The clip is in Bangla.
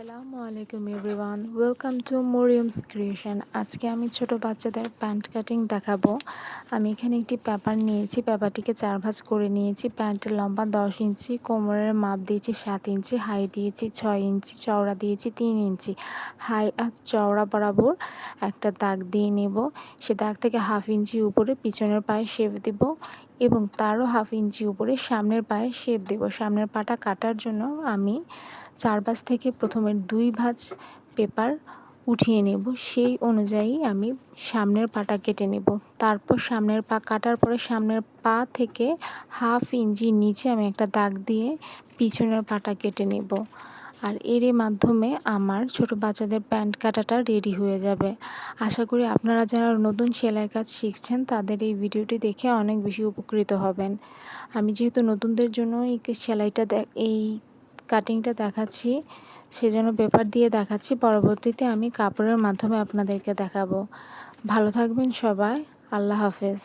আসসালামু আলাইকুম everyone. Welcome to Mariyam's creation আজকে আমি ছোট বাচ্চাদের প্যান্ট কাটিং দেখাবো। আমি এখানে একটি পেপার নিয়েছি। পেপারটিকে চার ভাঁজ করে নিয়েছি। প্যান্টের লম্বা দশ ইঞ্চি, কোমরের মাপ দিয়েছি সাত ইঞ্চি, হাই দিয়েছি ছয় ইঞ্চি, চওড়া দিয়েছি তিন ইঞ্চি। হাই আর চওড়া বরাবর একটা দাগ দিয়ে নেব। সে দাগ থেকে হাফ ইঞ্চি উপরে, পিছনের পায়ে শেপ দেব। এবং তারও হাফ ইঞ্চি উপরে সামনের পায়ে শেপ দেব। সামনের পাটা কাটার জন্য আমি চার ভাঁজ থেকে প্রথমে দুই ভাঁজ পেপার উঠিয়ে নেব। সেই অনুযায়ী আমি সামনের পাটা কেটে নেব। তারপর সামনের পা কাটার পরে সামনের পা থেকে হাফ ইঞ্চি নিচে আমি একটা দাগ দিয়ে পিছনের পাটা কেটে নেব। আর এর মাধ্যমে আমার ছোট বাচ্চাদের প্যান্ট কাটাটা রেডি হয়ে যাবে। আশা করি আপনারা যারা নতুন সেলাইয়ের কাজ শিখছেন, তাদের এই ভিডিওটি দেখে অনেক বেশি উপকৃত হবেন। আমি যেহেতু নতুনদের জন্য এই সেলাইটা এই কাটিংটা দেখাচ্ছি, সেজন্য পেপার দিয়ে দেখাচ্ছি, পরবর্তীতে আমি কাপড়ের মাধ্যমে আপনাদেরকে দেখাবো। ভালো থাকবেন সবাই, আল্লাহ হাফেজ।